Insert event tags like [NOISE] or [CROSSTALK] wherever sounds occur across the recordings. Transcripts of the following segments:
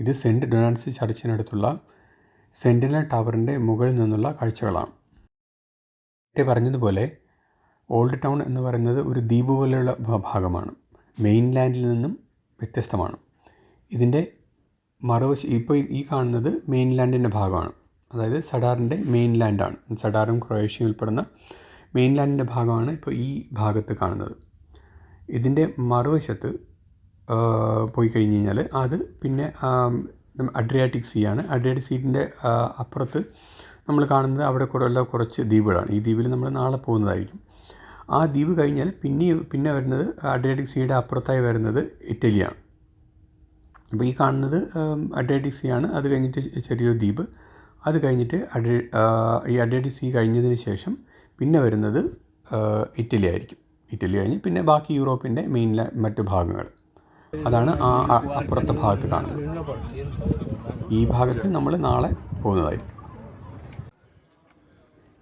ഇത് saint Donald's ചർച്ചിനടുത്തുള്ള sentinel ടവറിന്റെ മുകളിൽ നിന്നുള്ള കാഴ്ചകളാണ്. നേരത്തെ പറഞ്ഞതുപോലെ ഓൾഡ് ടൗൺ എന്ന് പറയുന്നത് ഒരു ദ്വീപ് പോലെയുള്ള ഭാഗമാണ്. മെയിൻലാൻഡിൽ നിന്നും വ്യത്യസ്തമാണ്. ഇതിന്റെ മറുവശ ഇപ്പോൾ ഈ- കാണുന്നത് മെയിൻലാൻഡിന്റെ ഭാഗമാണ്. അതായത് സഡാറിന്റെ മെയിൻലാൻഡാണ്. സഡാറും ക്രൊയേഷ്യയും ഉൾപ്പെടുന്ന മെയിൻലാൻഡിന്റെ ഭാഗമാണ് ഇപ്പോൾ ഈ ഭാഗത്ത് കാണുന്നത്. ഇതിന്റെ മറുവശത്ത് പോയി കഴിഞ്ഞ് കഴിഞ്ഞാൽ അത് പിന്നെ അഡ്രിയാറ്റിക് സീ ആണ്. അഡ്രിയാറ്റിക് സീറ്റിന്റെ അപ്പുറത്ത് നമ്മൾ കാണുന്നത് അവിടെ കുറേ കുറച്ച് ദ്വീപുകളാണ്. ഈ ദ്വീപിൽ നമ്മൾ നാളെ പോകുന്നതായിരിക്കും. ആ ദ്വീപ് കഴിഞ്ഞാൽ പിന്നെ പിന്നെ വരുന്നത് അഡ്രിയാറ്റിക് സീയുടെ അപ്പുറത്തായി വരുന്നത് ഇറ്റലിയാണ്. അപ്പോൾ ഈ കാണുന്നത് അഡ്രിയാറ്റിക് സീ ആണ്. അത് കഴിഞ്ഞിട്ട് ചെറിയൊരു ദ്വീപ്. അത് കഴിഞ്ഞിട്ട് അഡ്രി ഈ അഡ്രിയാറ്റിക് സീ കഴിഞ്ഞതിന് ശേഷം പിന്നെ വരുന്നത് ഇറ്റലി ആയിരിക്കും. ഇറ്റലി കഴിഞ്ഞ് പിന്നെ ബാക്കി യൂറോപ്പിന്റെ മെയിൻ മറ്റു ഭാഗങ്ങൾ അതാണ് ആ അപ്പുറത്തെ ഭാഗത്ത് കാണുന്നത്. ഈ ഭാഗത്ത് നമ്മൾ നാളെ പോകുന്നതായിരിക്കും.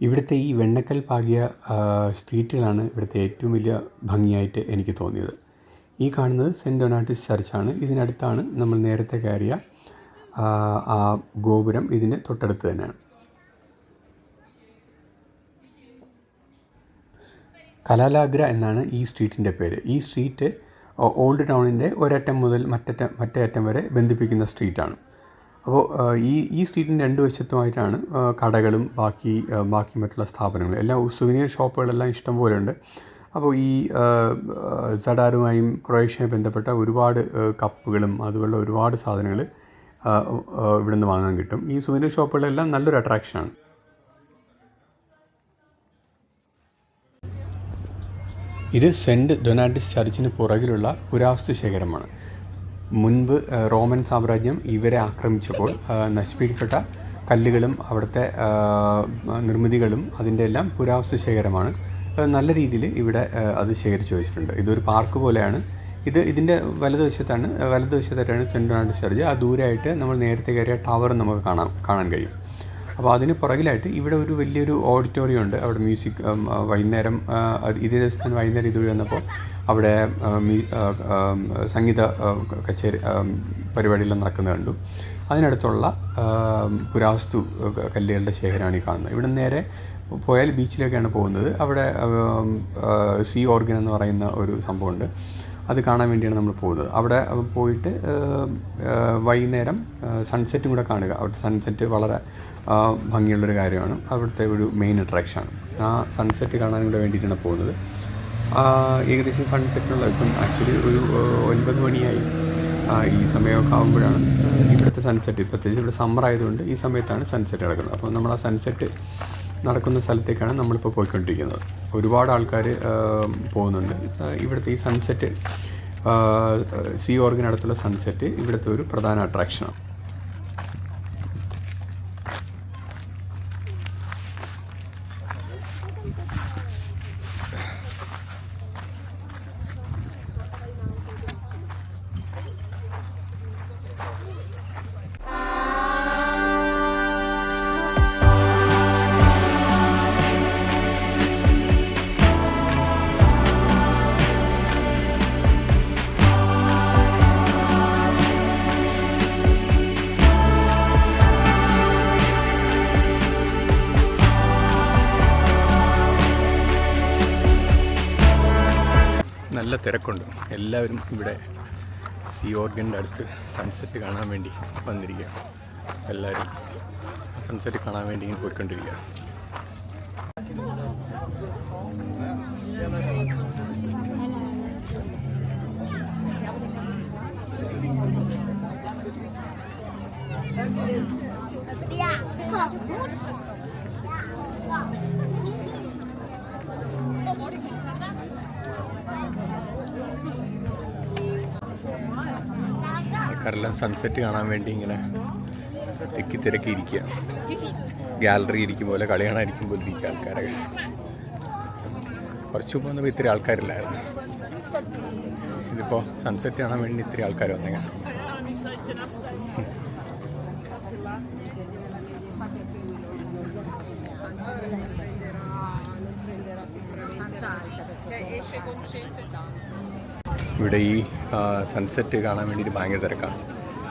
ഇവിടുത്തെ ഈ വെണ്ണക്കൽ പാകിയ സ്ട്രീറ്റുകളാണ് ഇവിടുത്തെ ഏറ്റവും വലിയ ഭംഗിയായിട്ട് എനിക്ക് തോന്നിയത്. ഈ കാണുന്നത് സെന്റ് ഡൊണാറ്റിസ് ചർച്ചാണ്. ഇതിനടുത്താണ് നമ്മൾ നേരത്തെ കയറിയ ആ, ഗോപുരം ഇതിന്റെ തൊട്ടടുത്ത് തന്നെയാണ്. കലാലാഗ്ര എന്നാണ് ഈ സ്ട്രീറ്റിന്റെ പേര്. ഈ സ്ട്രീറ്റ് ഓൾഡ് ടൗണിന്റെ ഒരറ്റം മുതൽ മറ്ററ്റം മറ്റേ അറ്റം വരെ ബന്ധിപ്പിക്കുന്ന സ്ട്രീറ്റാണ്. അപ്പോൾ ഈ ഈ സ്ട്രീറ്റിന്റെ രണ്ട് വശത്തുമായിട്ടാണ് കടകളും ബാക്കി ബാക്കി മറ്റുള്ള സ്ഥാപനങ്ങളും. എല്ലാ സുവനീർ ഷോപ്പുകളെല്ലാം ഇഷ്ടംപോലെ ഉണ്ട് അപ്പോൾ ഈ സഡാറുമായും ക്രൊയേഷ്യയുമായി ബന്ധപ്പെട്ട ഒരുപാട് കപ്പുകളും അതുപോലുള്ള ഒരുപാട് സാധനങ്ങൾ ഇവിടുന്ന് വാങ്ങാൻ കിട്ടും. ഈ സുവനീർ ഷോപ്പുകളെല്ലാം നല്ലൊരു അട്രാക്ഷനാണ് ഇത് സെന്റ് ഡൊനാറ്റിസ് ചർച്ചിന് പുറകിലുള്ള പുരാവസ്തു ശേഖരമാണ്. മുൻപ് റോമൻ സാമ്രാജ്യം ഇവരെ ആക്രമിച്ചപ്പോൾ നശിപ്പിക്കപ്പെട്ട കല്ലുകളും അവിടുത്തെ നിർമ്മിതികളും അതിന്റെ എല്ലാം പുരാവസ്തു ശേഖരമാണ്. നല്ല രീതിയിൽ ഇവിടെ അത് ശേഖരിച്ച് വെച്ചിട്ടുണ്ട്. ഇതൊരു പാർക്ക് പോലെയാണ്. ഇത് ഇതിന്റെ വലതുവശത്താണ് വലതുവശത്തായിട്ടാണ് സെന്റ് ഡൊണാൾഡ് ചർച്ച്. ആ ദൂരമായിട്ട് നമ്മൾ നേരത്തെ കയറിയ ടവർ നമുക്ക് കാണാം കാണാൻ കഴിയും. അപ്പോൾ അതിന് പുറകിലായിട്ട് ഇവിടെ ഒരു വലിയൊരു ഓഡിറ്റോറിയം ഉണ്ട്. അവിടെ മ്യൂസിക് വൈകുന്നേരം ഇതേ ദിവസം തന്നെ വൈകുന്നേരം ഇതുവഴി വന്നപ്പോൾ അവിടെ സംഗീത കച്ചേരി പരിപാടിയെല്ലാം നടക്കുന്നത് കണ്ടു. അതിനടുത്തുള്ള പുരാവസ്തു കല്ലുകളുടെ ശേഖരമാണ് ഈ കാണുന്നത്. ഇവിടെ നേരെ പോയാൽ ബീച്ചിലേക്കാണ് പോകുന്നത്. അവിടെ സീ ഓർഗൻ എന്ന് പറയുന്ന ഒരു സംഭവമുണ്ട്. അത് കാണാൻ വേണ്ടിയാണ് നമ്മൾ പോകുന്നത് അവിടെ പോയിട്ട് വൈകുന്നേരം സൺസെറ്റും കൂടെ കാണുക. അവിടുത്തെ സൺസെറ്റ് വളരെ ഭംഗിയുള്ളൊരു കാര്യമാണ്. അവിടുത്തെ ഒരു മെയിൻ അട്രാക്ഷനാണ് ആ സൺസെറ്റ് കാണാൻ കൂടെ വേണ്ടിയിട്ടാണ് പോകുന്നത്. ഏകദേശം സൺസെറ്റിനുള്ള ഇപ്പം ആക്ച്വലി ഒരു ഒൻപത് മണിയായി. ഈ സമയമൊക്കെ ആകുമ്പോഴാണ് ഇവിടുത്തെ സൺസെറ്റ് പ്രത്യേകിച്ച് ഇവിടെ സമ്മർ ആയതുകൊണ്ട് ഈ സമയത്താണ് സൺസെറ്റ് നടക്കുന്നത്. അപ്പോൾ നമ്മൾ ആ സൺസെറ്റ് നടക്കുന്ന സ്ഥലത്തേക്കാണ് നമ്മളിപ്പോൾ പോയിക്കൊണ്ടിരിക്കുന്നത്. ഒരുപാട് ആൾക്കാർ പോകുന്നുണ്ട്. ഇവിടുത്തെ ഈ സൺസെറ്റ് സീ ഓർഗിനടുത്തുള്ള സൺസെറ്റ് ഇവിടുത്തെ ഒരു പ്രധാന അട്രാക്ഷനാണ് നല്ല തിരക്കുണ്ട്. എല്ലാവരും ഇവിടെ സീ ഓർഗന്റെ അടുത്ത് സൺസെറ്റ് കാണാൻ വേണ്ടി വന്നിരിക്കുക എല്ലാവരും സൺസെറ്റ് കാണാൻ വേണ്ടി ഇങ്ങനെ പോയിക്കൊണ്ടിരിക്കുക ആൾക്കാരെല്ലാം സൺസെറ്റ് കാണാൻ വേണ്ടി ഇങ്ങനെ തിക്കി തിരക്കി ഇരിക്കുക. ഗാലറി ഇരിക്കും പോലെ കളി കാണാൻ ഇരിക്കും പോലെ ഇരിക്കുക ആൾക്കാരൊക്കെ. കുറച്ച് മുമ്പ് വന്നപ്പോൾ ഇത്തിരി ആൾക്കാരില്ലായിരുന്നു. ഇതിപ്പോൾ സൺസെറ്റ് കാണാൻ വേണ്ടി ഇത്തിരി ആൾക്കാർ വന്നേക്കാം ഇവിടെ ഈ സൺസെറ്റ് കാണാൻ വേണ്ടിയിട്ട് ഭയങ്കര തിരക്കാണ്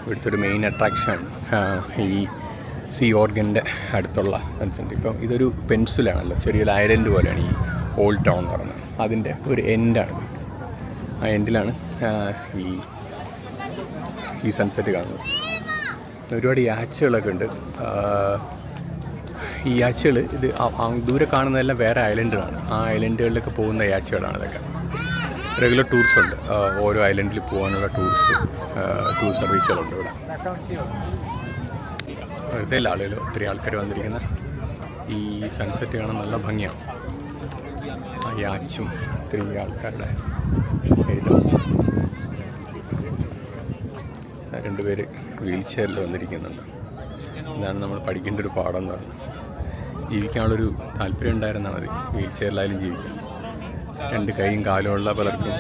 ഇവിടുത്തെ ഒരു മെയിൻ അട്രാക്ഷനാണ് ഈ സീ ഓർഗന്റെ അടുത്തുള്ള സൺസെറ്റ് ഇപ്പം ഇതൊരു പെൻസിലാണല്ലോ ചെറിയൊരു ഐലൻഡ് പോലെയാണ് ഈ ഓൾഡ് ടൗൺ എന്ന് പറയുന്നത്. അതിന്റെ ഒരു എൻഡാണ് ആ എൻഡിലാണ് ഈ ഈ സൺസെറ്റ് കാണുന്നത്. ഒരുപാട് യാച്ചുകളൊക്കെ ഉണ്ട്. ഈ യാച്ചുകൾ ഇത് ദൂരെ കാണുന്നതെല്ലാം വേറെ ഐലൻഡുകളാണ് ആ ഐലൻഡുകളിലൊക്കെ പോകുന്ന യാച്ചുകളാണ് ഇതൊക്കെ. റെഗുലർ ടൂർസ് ഉണ്ട്. ഓരോ ഐലൻഡിൽ പോകാനുള്ള ടൂർസ് ടൂർ സർവീസുകളുണ്ട് ഇവിടെ. വെറുതെ അല്ല ആളുകൾ ഒത്തിരി ആൾക്കാർ വന്നിരിക്കുന്ന ഈ സൺസെറ്റ് കാണാൻ നല്ല ഭംഗിയാണ്. ഈ ആച്ചും ഒത്തിരി ആൾക്കാരുടെ രണ്ടുപേര് വീൽ ചെയറിൽ വന്നിരിക്കുന്നുണ്ട്. ഇതാണ് നമ്മൾ പഠിക്കേണ്ട ഒരു പാഠം എന്ന് പറഞ്ഞത് ജീവിക്കാനുള്ളൊരു താല്പര്യം ഉണ്ടായിരുന്നാൽ മതി. വീൽ ചെയറിലായാലും ജീവിക്കാം. രണ്ട് കൈയും കാലുമുള്ള പലർക്കും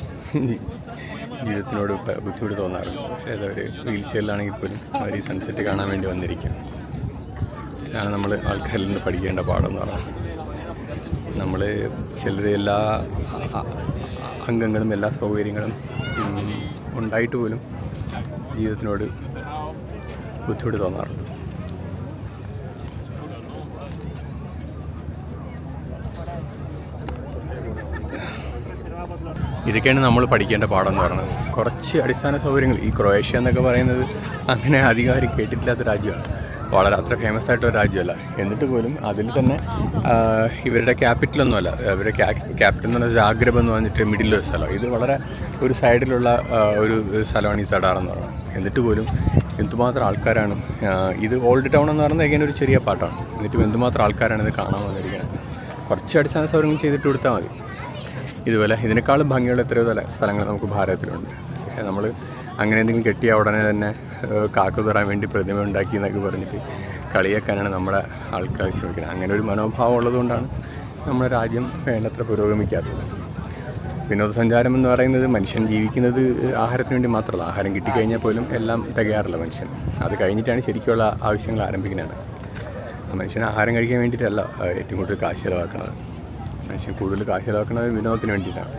ജീവിതത്തിനോട് ബുദ്ധിമുട്ട് തോന്നാറുണ്ട് പക്ഷേ അതവർ വീൽ ചെയറിലാണെങ്കിൽ പോലും അവർ ഈ സൺസെറ്റ് കാണാൻ വേണ്ടി വന്നിരിക്കും. ഇതാണ് നമ്മൾ ആൾക്കാരിൽ നിന്ന് പഠിക്കേണ്ട പാഠം എന്ന് പറയുന്നത് നമ്മൾ ചിലർ എല്ലാ അംഗങ്ങളും എല്ലാ സൗകര്യങ്ങളും ഉണ്ടായിട്ട് പോലും ജീവിതത്തിനോട് ബുദ്ധിമുട്ട് തോന്നാറുണ്ട് ഇതൊക്കെയാണ് നമ്മൾ പഠിക്കേണ്ട പാഠം എന്ന് പറയുന്നത്. കുറച്ച് അടിസ്ഥാന സൗകര്യങ്ങൾ. ഈ ക്രൊയേഷ്യ എന്നൊക്കെ പറയുന്നത് അങ്ങനെ അധികാരം കേട്ടിട്ടില്ലാത്ത രാജ്യമാണ്. വളരെ അത്ര ഫേമസ് ആയിട്ടൊരു രാജ്യമല്ല. എന്നിട്ട് പോലും അതിൽ തന്നെ ഇവരുടെ ക്യാപിറ്റലൊന്നുമല്ല ഇവരുടെ ക്യാപിറ്റൽ എന്ന് പറഞ്ഞാൽ ജാഗ്രബ് എന്ന് പറഞ്ഞിട്ട് മിഡിലുള്ള സ്ഥലം. ഇത് വളരെ ഒരു സൈഡിലുള്ള ഒരു സ്ഥലമാണ് ഈ സഡാർ എന്ന് പറയുന്നത്. എന്നിട്ട് പോലും എന്തുമാത്രം ആൾക്കാരാണ് ഇത് ഓൾഡ് ടൗൺ എന്ന് പറയുന്നത് എങ്ങനെ ഒരു ചെറിയ പാട്ടാണ് എന്നിട്ടും എന്തുമാത്രം ആൾക്കാരാണ് ഇത് കാണാൻ വന്നിരിക്കുന്നത്. കുറച്ച് അടിസ്ഥാന സൗകര്യങ്ങൾ ചെയ്തിട്ട് കൊടുത്താൽ മതി. ഇതുപോലെ ഇതിനേക്കാളും ഭംഗിയുള്ള എത്രയോ തല സ്ഥലങ്ങൾ നമുക്ക് ഭാരതത്തിലുണ്ട്. പക്ഷേ നമ്മൾ അങ്ങനെ എന്തെങ്കിലും കെട്ടിയ ഉടനെ തന്നെ കാക്ക തുറാൻ വേണ്ടി പ്രതിമ ഉണ്ടാക്കി എന്നൊക്കെ പറഞ്ഞിട്ട് കളിയാക്കാനാണ് നമ്മുടെ ആൾക്കാർ ശ്രമിക്കുന്നത്. അങ്ങനെ ഒരു മനോഭാവം ഉള്ളതുകൊണ്ടാണ് നമ്മുടെ രാജ്യം വേണ്ടത്ര പുരോഗമിക്കാത്തത്. വിനോദസഞ്ചാരം എന്ന് പറയുന്നത് മനുഷ്യൻ ജീവിക്കുന്നത് ആഹാരത്തിന് വേണ്ടി മാത്രമല്ല. ആഹാരം കിട്ടിക്കഴിഞ്ഞാൽ പോലും എല്ലാം തികയാറില്ല മനുഷ്യൻ അത് കഴിഞ്ഞിട്ടാണ് ശരിക്കുള്ള ആവശ്യങ്ങൾ ആരംഭിക്കുന്നത് മനുഷ്യൻ ആഹാരം കഴിക്കാൻ വേണ്ടിയിട്ടല്ല ഏറ്റവും കൂടുതൽ കാശ് ചിലവാക്കുന്നത്. മനുഷ്യൻ കൂടുതൽ കാശ് ചിലവാക്കുന്നത് വിനോദത്തിന് വേണ്ടിയിട്ടാണ്.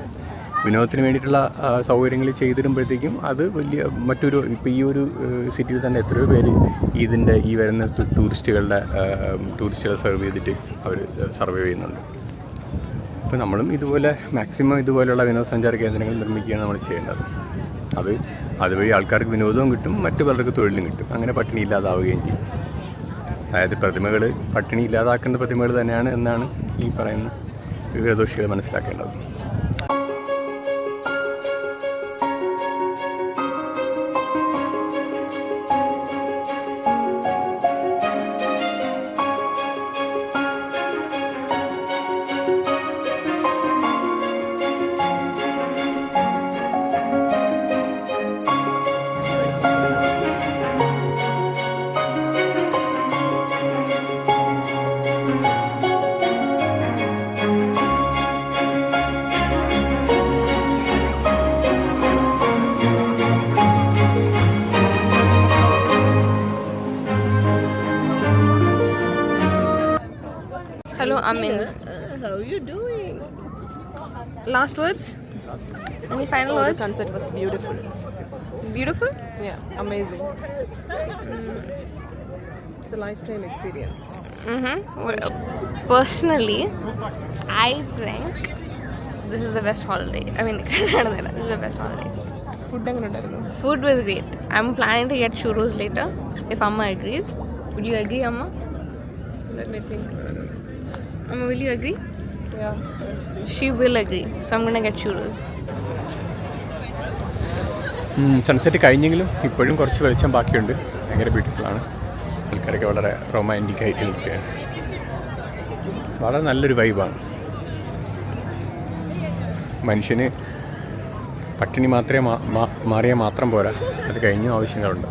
വിനോദത്തിന് വേണ്ടിയിട്ടുള്ള സൗകര്യങ്ങൾ ചെയ്തിടുമ്പോഴത്തേക്കും അത് വലിയ മറ്റൊരു ഇപ്പോൾ ഈ ഒരു സിറ്റിയിൽ തന്നെ എത്രയോ പേര് ഇതിന്റെ ഈ വരുന്ന ടൂറിസ്റ്റുകളുടെ ടൂറിസ്റ്റുകളെ സെർവ് ചെയ്തിട്ട് അവർ സർവേ ചെയ്യുന്നുണ്ട്. അപ്പോൾ നമ്മളും ഇതുപോലെ മാക്സിമം ഇതുപോലെയുള്ള വിനോദസഞ്ചാര കേന്ദ്രങ്ങൾ നിർമ്മിക്കുകയാണ് നമ്മൾ ചെയ്യേണ്ടത്. അത് അതുവഴി ആൾക്കാർക്ക് വിനോദവും കിട്ടും മറ്റു പലർക്ക് തൊഴിലും കിട്ടും. അങ്ങനെ പട്ടിണി ഇല്ലാതാവുകയും ചെയ്യും. അതായത് പ്രതിമകൾ പട്ടിണി ഇല്ലാതാക്കുന്ന പ്രതിമകൾ തന്നെയാണ് എന്നാണ് ഈ പറയുന്ന വിവേകദോഷികൾ I'm in. Uh, how are you doing? Last words? Any final oh, words? The concert was beautiful. Beautiful? Yeah, amazing. Mm. It's a lifetime experience. Mm-hmm. Well, personally, I think this is the best holiday. I mean, [LAUGHS] this is the best holiday. Food Food was great. I'm planning to get churros later if Amma agrees. Would you agree, Amma? Let me think. Amma, will you agree? Yeah. She will agree. So I'm gonna get churros. Sunset കഴിഞ്ഞെങ്കിലും ഇപ്പോഴും കുറച്ച് വെളിച്ചം ബാക്കിയുണ്ട് ഭയങ്കര ബ്യൂട്ടിഫുള്ളാണ് ആൾക്കാരൊക്കെ വളരെ romantic ആയിട്ട് നിൽക്കുകയാണ് വളരെ നല്ലൊരു വൈബാണ് മനുഷ്യന് പട്ടിണി മാത്രമേ മാറിയാൽ മാത്രം പോരാ അത് കഴിഞ്ഞ ആവശ്യങ്ങളുണ്ട്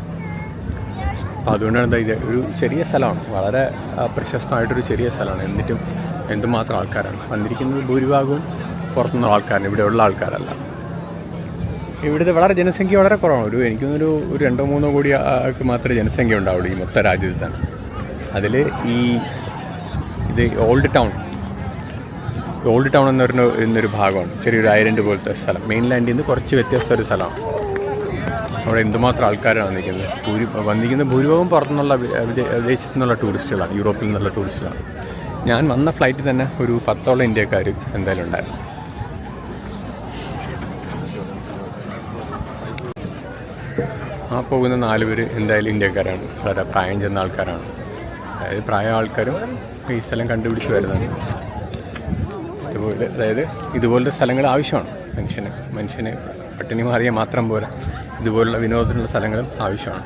അപ്പോൾ അതുകൊണ്ടാണ് എന്താ ഇത് ഒരു ചെറിയ സ്ഥലമാണ്. വളരെ പ്രശസ്തമായിട്ടൊരു ചെറിയ സ്ഥലമാണ്. എന്നിട്ടും എന്തുമാത്രം ആൾക്കാരാണ്. വന്നിരിക്കുന്നത് ഭൂരിഭാഗവും പുറത്തുനിന്നുള്ള ആൾക്കാരാണ്. ഇവിടെയുള്ള ആൾക്കാരല്ല. ഇവിടുത്തെ വളരെ ജനസംഖ്യ വളരെ കുറവാണ്. ഒരു എനിക്കൊന്നൊരു ഒരു രണ്ടോ മൂന്നോ കോടി ആൾക്ക് മാത്രമേ ജനസംഖ്യ ഉണ്ടാവുള്ളൂ ഈ മൊത്തം രാജ്യത്തിൽ തന്നെ അതിൽ ഈ ഇത് ഓൾഡ് ടൗൺ. ഓൾഡ് ടൗൺ എന്ന് പറഞ്ഞ എന്നൊരു ഭാഗമാണ്. ചെറിയൊരു ഐലൻഡ് പോലത്തെ സ്ഥലം. മെയിൻലാൻഡിൽ നിന്ന് കുറച്ച് വ്യത്യസ്ത ഒരു സ്ഥലമാണ്. അവിടെ എന്തുമാത്രം ആൾക്കാരാണ് വന്നിരിക്കുന്നത്? ഭൂരി വന്നിരിക്കുന്ന ഭൂരിഭാഗം പുറത്തുനിന്നുള്ള വിദേശത്തു നിന്നുള്ള ടൂറിസ്റ്റുകളാണ് യൂറോപ്പിൽ നിന്നുള്ള ടൂറിസ്റ്റുകളാണ്. ഞാൻ വന്ന ഫ്ലൈറ്റിൽ തന്നെ ഒരു പത്തോളം ഇന്ത്യക്കാർ എന്തായാലും ഉണ്ടായിരുന്നു. ആ പോകുന്ന നാല് പേര് എന്തായാലും ഇന്ത്യക്കാരാണ്. വളരെ പ്രായം ചെന്ന ആൾക്കാരാണ്. അതായത് പ്രായ ആൾക്കാരും ഈ സ്ഥലം കണ്ടുപിടിച്ച് വരുന്നതാണ്. ഇതുപോലെ അതായത് ഇതുപോലത്തെ സ്ഥലങ്ങൾ ആവശ്യമാണ്. മനുഷ്യന് മനുഷ്യന് പട്ടിണി മാറിയ മാത്രം പോരാ. ഇതുപോലുള്ള വിനോദത്തിനുള്ള സ്ഥലങ്ങളും ആവശ്യമാണ്.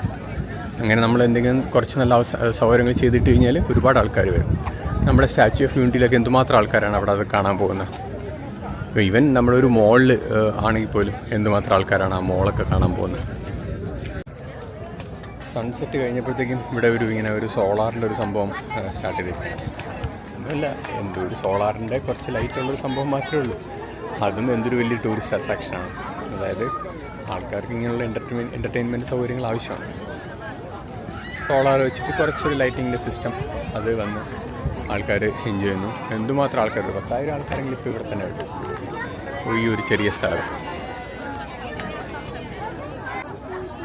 അങ്ങനെ നമ്മൾ എന്തെങ്കിലും കുറച്ച് നല്ല സൗകര്യങ്ങൾ ചെയ്തിട്ട് കഴിഞ്ഞാൽ ഒരുപാട് ആൾക്കാർ വരും. നമ്മുടെ സ്റ്റാച്യു ഓഫ് യൂണിറ്റിയിലൊക്കെ എന്തുമാത്രം ആൾക്കാരാണ് അവിടെ അത് കാണാൻ പോകുന്നത്? ഈവൻ നമ്മളൊരു മോളിൽ ആണെങ്കിൽ പോലും എന്തുമാത്രം ആൾക്കാരാണ് ആ മോളൊക്കെ കാണാൻ പോകുന്നത്? സൺസെറ്റ് കഴിഞ്ഞപ്പോഴത്തേക്കും ഇവിടെ ഒരു ഇങ്ങനെ ഒരു സോളാറിന്റെ ഒരു സംഭവം സ്റ്റാർട്ട് ചെയ്തിട്ടുണ്ട് അല്ല എന്തോ ഒരു സോളാറിന്റെ കുറച്ച് ലൈറ്റുള്ളൊരു സംഭവം മാത്രമേ ഉള്ളൂ. അതും എന്തൊരു വലിയ ടൂറിസ്റ്റ് അട്രാക്ഷനാണ് അതായത് ആൾക്കാർക്ക് ഇങ്ങനെയുള്ള എന്റർടൈൻമെന്റ് എന്റർടൈൻമെന്റ് സൗകര്യങ്ങൾ ആവശ്യമാണ്. സോളാർ വെച്ചിട്ട് കുറച്ചൊരു ലൈറ്റിങ്ങിന്റെ സിസ്റ്റം അത് വന്ന് ആൾക്കാർ എൻജോയ് ചെയ്യുന്നു. എന്തുമാത്രം ആൾക്കാർ പത്തായിരം ആൾക്കാരെങ്കിലും ഇപ്പോൾ ഇവിടെ തന്നെ ഉണ്ട്. ഈ ഒരു ചെറിയ സ്ഥലം.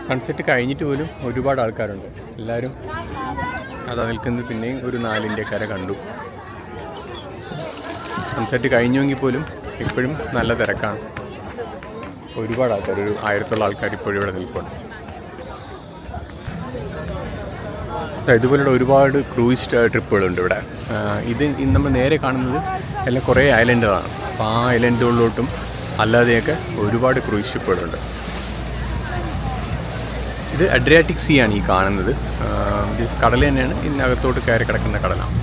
സൺസെറ്റ് കഴിഞ്ഞിട്ട് പോലും ഒരുപാട് ആൾക്കാരുണ്ട്. എല്ലാവരും അതാ നിൽക്കുന്നത്. പിന്നെയും ഒരു നാലിന്റെ കര കണ്ടു. സൺസെറ്റ് കഴിഞ്ഞുവെങ്കിൽ പോലും ഇപ്പോഴും നല്ല തിരക്കാണ്. ഒരുപാട് ആൾക്കാർ ഒരു ആയിരത്തോളം ആൾക്കാർ ഇപ്പോഴും ഇവിടെ നിൽപ്പുണ്ട്. ഇതുപോലുള്ള ഒരുപാട് ക്രൂയിസ് ട്രിപ്പുകളുണ്ട് ഇവിടെ. ഇത് നമ്മൾ നേരെ കാണുന്നത് എല്ലാം കുറേ ഐലൻഡുകളാണ്. അപ്പോൾ ആ ഐലൻഡുകളിലോട്ടും അല്ലാതെയൊക്കെ ഒരുപാട് ക്രൂയിസ് ഷിപ്പുകളുണ്ട് ഇത് അഡ്രിയാറ്റിക് സീ ആണ് ഈ കാണുന്നത്. കടൽ തന്നെയാണ്. ഇതിനകത്തോട്ട് കയറി കിടക്കുന്ന കടലാണ്.